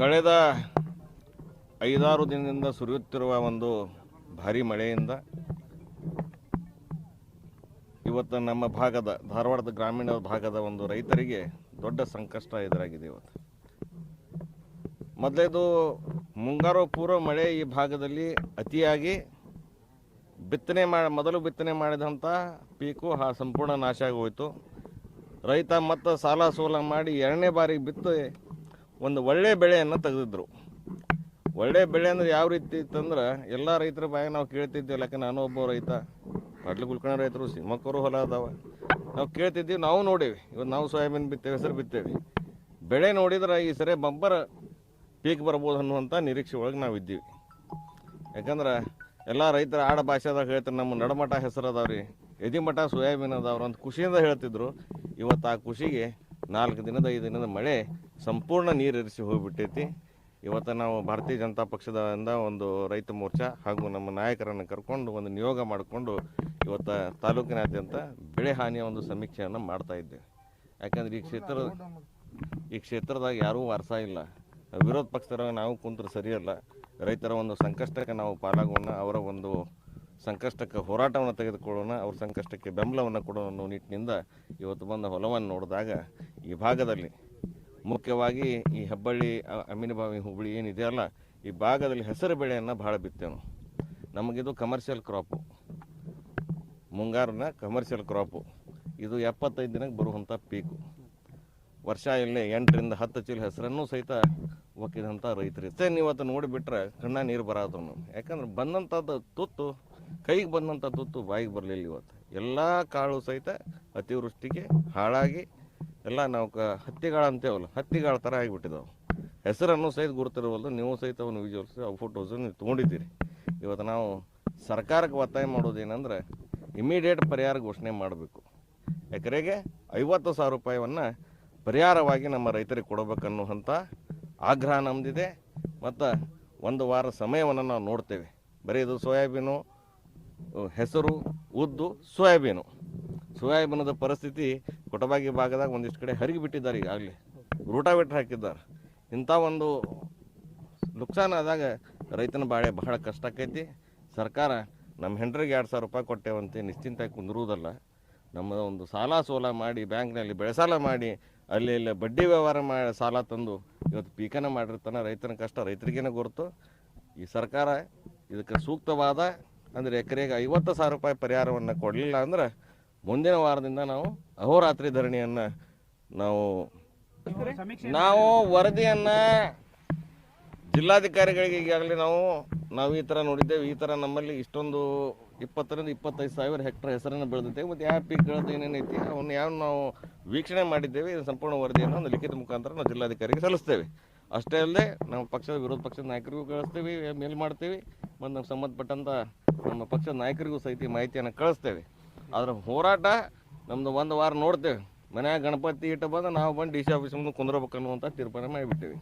ಕಳೆದ ಐದಾರು ದಿನದಿಂದ ಸುರಿಯುತ್ತಿರುವ ಒಂದು ಭಾರಿ ಮಳೆಯಿಂದ ಇವತ್ತು ನಮ್ಮ ಭಾಗದ, ಧಾರವಾಡದ ಗ್ರಾಮೀಣ ಭಾಗದ ಒಂದು ರೈತರಿಗೆ ದೊಡ್ಡ ಸಂಕಷ್ಟ ಎದುರಾಗಿದೆ ಇವತ್ತು. ಮೊದಲೇದು ಮುಂಗಾರು ಪೂರ್ವ ಮಳೆ ಈ ಭಾಗದಲ್ಲಿ ಅತಿಯಾಗಿ ಬಿತ್ತನೆ ಮಾಡಿ ಮೊದಲು ಬಿತ್ತನೆ ಮಾಡಿದಂಥ ಪೀಕು ಆ ಸಂಪೂರ್ಣ ನಾಶ ಆಗೋಯಿತು. ರೈತ ಮತ್ತು ಸಾಲ ಸೋಲ ಮಾಡಿ ಎರಡನೇ ಬಾರಿ ಬಿತ್ತು ಒಂದು ಒಳ್ಳೆ ಬೆಳೆಯನ್ನು ತೆಗೆದಿದ್ರು. ಒಳ್ಳೆ ಬೆಳೆ ಅಂದ್ರೆ ಯಾವ ರೀತಿ ಇತ್ತಂದ್ರೆ ಎಲ್ಲ ರೈತರ ಬಾಯಾಗ ನಾವು ಕೇಳ್ತಿದ್ದೀವಿ ಯಾಕೆ ನಾನು ಒಬ್ಬ ರೈತ? ಪಾಟ್ಲಿ ಕುಲ್ಕಣ ರೈತರು ಸಿಮಕ್ಕರು ಹೊಲ ಅದಾವ. ನಾವು ಕೇಳ್ತಿದ್ದೀವಿ ನಾವು ನೋಡೇವಿ. ಇವತ್ತು ನಾವು ಸೋಯಾಬೀನ್ ಬಿತ್ತೇವೆ, ಹೆಸರು ಬಿತ್ತೇವೆ. ಬೆಳೆ ನೋಡಿದ್ರೆ ಈ ಸರಿ ಬಂಬರ್ ಪೀಕ್ ಬರ್ಬೋದು ಅನ್ನುವಂಥ ನಿರೀಕ್ಷೆ ಒಳಗೆ ನಾವು ಇದ್ದೀವಿ. ಯಾಕಂದ್ರೆ ಎಲ್ಲ ರೈತರ ಆಡ ಭಾಷೆದಾಗ ಹೇಳ್ತಾರೆ, ನಮ್ಮ ನಡಮಠ ಹೆಸರು ಅದಾವ್ರಿ ಎದಿಮಠ ಸೋಯಾಬೀನ್ ಅದಾವ್ರು ಅಂತ ಖುಷಿಯಿಂದ ಹೇಳ್ತಿದ್ರು. ಇವತ್ತು ಆ ಖುಷಿಗೆ ನಾಲ್ಕು ದಿನದ, ಐದು ದಿನದ ಮಳೆ ಸಂಪೂರ್ಣ ನೀರೆರಿಸಿ ಹೋಗಿಬಿಟ್ಟೈತಿ. ಇವತ್ತು ನಾವು ಭಾರತೀಯ ಜನತಾ ಪಕ್ಷದಿಂದ ಒಂದು ರೈತ ಮೋರ್ಚಾ ಹಾಗೂ ನಮ್ಮ ನಾಯಕರನ್ನು ಕರ್ಕೊಂಡು ಒಂದು ನಿಯೋಗ ಮಾಡಿಕೊಂಡು ಇವತ್ತು ತಾಲೂಕಿನಾದ್ಯಂತ ಬೆಳೆ ಹಾನಿಯ ಒಂದು ಸಮೀಕ್ಷೆಯನ್ನು ಮಾಡ್ತಾ ಇದ್ದೇವೆ ಯಾಕಂದ್ರೆ ಈ ಕ್ಷೇತ್ರ, ಈ ಕ್ಷೇತ್ರದಾಗ ಯಾರೂ ವಾರಸ ಇಲ್ಲ. ವಿರೋಧ ಪಕ್ಷದರ ನಾವು ಕುಂತರು ಸರಿಯಲ್ಲ. ರೈತರ ಒಂದು ಸಂಕಷ್ಟಕ್ಕೆ ನಾವು ಪಾಲಾಗೋಣ, ಅವರ ಒಂದು ಸಂಕಷ್ಟಕ್ಕೆ ಹೋರಾಟವನ್ನು ತೆಗೆದುಕೊಳ್ಳೋಣ, ಅವ್ರ ಸಂಕಷ್ಟಕ್ಕೆ ಬೆಂಬಲವನ್ನು ಕೊಡೋಣ ಅನ್ನೋ ನಿಟ್ಟಿನಿಂದ ಇವತ್ತು ಬಂದ ಹೊಲವನ್ನು ನೋಡಿದಾಗ ಈ ಭಾಗದಲ್ಲಿ ಮುಖ್ಯವಾಗಿ ಈ ಹೆಬ್ಬಳ್ಳಿ ಅಮೀನುಬಾವಿ ಹುಬ್ಬಳ್ಳಿ ಏನಿದೆಯಲ್ಲ ಈ ಭಾಗದಲ್ಲಿ ಹೆಸರು ಬೆಳೆಯನ್ನು ಭಾಳ ಬಿತ್ತೇವೆ ನಮಗಿದು ಕಮರ್ಷಿಯಲ್ ಕ್ರಾಪು ಮುಂಗಾರಿನ ಕಮರ್ಷಿಯಲ್ ಕ್ರಾಪು ಇದು ಎಪ್ಪತ್ತೈದು ದಿನಕ್ಕೆ ಬರುವಂಥ ಪೀಕು ವರ್ಷ ಇಲ್ಲೇ ಎಂಟರಿಂದ ಹತ್ತು ಚೀಲ ಹೆಸರನ್ನು ಸಹಿತ ಒಕ್ಕಿದಂಥ ರೈತರು. ಇಷ್ಟೇ ನೀವು ನೋಡಿಬಿಟ್ರೆ ಕಣ್ಣ ನೀರು ನಾವು ಯಾಕಂದ್ರೆ ಬಂದಂಥದ್ದು ತುತ್ತು, ಕೈಗೆ ಬಂದಂಥ ತುತ್ತು ಬಾಯಿಗೆ ಬರಲಿಲ್ಲ ಇವತ್ತು. ಎಲ್ಲ ಕಾಳು ಸಹಿತ ಅತಿವೃಷ್ಟಿಗೆ ಹಾಳಾಗಿ ಎಲ್ಲ ನಾವು ಕ ಹತ್ತಿಗಾಳ ಅಂತೇವಲ್ಲ ಹತ್ತಿಗಾಳ ಥರ ಆಗಿಬಿಟ್ಟಿದ್ದಾವೆ ಹೆಸರನ್ನು ಸಹಿತ ಗುರುತಿರುವಲ್ದು ನೀವು ಸಹಿತ ಅವನು ವಿಜುವಲ್ಸ್ ಅವು ಫೋಟೋಸು ನೀವು ತೊಗೊಂಡಿದ್ದೀರಿ. ಇವತ್ತು ನಾವು ಸರ್ಕಾರಕ್ಕೆ ಒತ್ತಾಯ ಮಾಡೋದೇನೆಂದ್ರೆ ಇಮಿಡಿಯೇಟ್ ಪರಿಹಾರ ಘೋಷಣೆ ಮಾಡಬೇಕು. ಎಕರೆಗೆ ಐವತ್ತು ಸಾವಿರ ರೂಪಾಯಿಯನ್ನು ಪರಿಹಾರವಾಗಿ ನಮ್ಮ ರೈತರಿಗೆ ಕೊಡಬೇಕನ್ನುವಂಥ ಆಗ್ರಹ ನಮ್ಮದಿದೆ ಮತ್ತು ಒಂದು ವಾರ ಸಮಯವನ್ನು ನಾವು ನೋಡ್ತೇವೆ. ಬರೀ ಇದು ಸೋಯಾಬೀನು, ಹೆಸರು, ಉದ್ದು ಸೋಯಾಬೀನು. ಸೋಯಾಬೀನದ ಪರಿಸ್ಥಿತಿ ಕೊಟಬಾಗಿ ಭಾಗದಾಗ ಒಂದಿಷ್ಟು ಕಡೆ ಹರಿಗಿ ಬಿಟ್ಟಿದ್ದಾರೆ ಈಗಾಗಲೇ. ರೂಟಾವೇಟ್ರ್ ಹಾಕಿದ್ದಾರೆ. ಇಂಥ ಒಂದು ನುಕ್ಸಾನ ಆದಾಗ ರೈತನ ಬಾಳೆ ಬಹಳ ಕಷ್ಟ ಆಕೈತಿ. ಸರ್ಕಾರ ನಮ್ಮ ಹೆಂಡ್ರಿಗೆ ಎರಡು ಸಾವಿರ ರೂಪಾಯಿ ಕೊಟ್ಟೇವಂತೆ ನಿಶ್ಚಿಂತಾಗಿ ಕುಂದಿರುವುದಲ್ಲ. ನಮ್ಮ ಒಂದು ಸಾಲ ಸೋಲ ಮಾಡಿ ಬ್ಯಾಂಕ್ನಲ್ಲಿ ಬೆಳೆ ಸಾಲ ಮಾಡಿ ಅಲ್ಲಿ ಇಲ್ಲಿ ಬಡ್ಡಿ ವ್ಯವಹಾರ ಮಾಡಿ ಸಾಲ ತಂದು ಇವತ್ತು ಪೀಕನ ಮಾಡಿರ್ತಾನೆ ರೈತನ ಕಷ್ಟ ರೈತರಿಗೇನೆ ಗುರುತು. ಈ ಸರ್ಕಾರ ಇದಕ್ಕೆ ಸೂಕ್ತವಾದ ಅಂದರೆ ಎಕರೆಗೆ ಐವತ್ತು ಸಾವಿರ ರೂಪಾಯಿ ಪರಿಹಾರವನ್ನು ಕೊಡಲಿಲ್ಲ ಅಂದ್ರೆ ಮುಂದಿನ ವಾರದಿಂದ ನಾವು ಅಹೋರಾತ್ರಿ ಧರಣಿಯನ್ನು ನಾವು ನಾವು ವರದಿಯನ್ನು ಜಿಲ್ಲಾಧಿಕಾರಿಗಳಿಗೆ ಈಗಾಗಲೇ ನಾವು ನಾವು ಈ ಥರ ನೋಡಿದ್ದೇವೆ. ಈ ಥರ ನಮ್ಮಲ್ಲಿ ಇಷ್ಟೊಂದು ಇಪ್ಪತ್ತರಿಂದ ಇಪ್ಪತ್ತೈದು ಸಾವಿರ ಹೆಕ್ಟರ್ ಹೆಸರನ್ನು ಬೆಳೆದಿದ್ದೇವೆ ಮತ್ತು ಯಾವ ಪೀಕ್ಗಳದ್ದು ಏನೇನೈತಿ ಅವನ್ನ ಯಾವ ನಾವು ವೀಕ್ಷಣೆ ಮಾಡಿದ್ದೇವೆ. ಇದು ಸಂಪೂರ್ಣ ವರದಿಯನ್ನು ಒಂದು ಲಿಖಿತ ಮುಖಾಂತರ ನಾವು ಜಿಲ್ಲಾಧಿಕಾರಿಗೆ ಸಲ್ಲಿಸ್ತೇವೆ. ಅಷ್ಟೇ ಅಲ್ಲದೆ ನಮ್ಮ ಪಕ್ಷದ ವಿರೋಧ ಪಕ್ಷದ ನಾಯಕರಿಗೂ ಕಳಿಸ್ತೀವಿ ಮೇಲ್ ಮಾಡ್ತೀವಿ. ಮತ್ತು ನಮ್ಗೆ ಸಂಬಂಧಪಟ್ಟಂಥ ನಮ್ಮ ಪಕ್ಷದ ನಾಯಕರಿಗೂ ಸಹಿತ ಈ ಮಾಹಿತಿಯನ್ನು ಕಳಿಸ್ತೇವೆ. ಅದರ ಹೋರಾಟ ನಮ್ದು ಒಂದು ವಾರ ನೋಡ್ತೇವೆ. ಮನ್ಯಾಗ ಗಣಪತಿ ಇಟ್ಟು ಬಂದು ನಾವು ಬಂದು ಡಿ ಸಿ ಆಫೀಸ್ ಮುಂದೆ ಕುಂದ್ರಬೇಕು ತೀರ್ಮಾನ ಮಾಡಿಬಿಟ್ಟೇವೆ.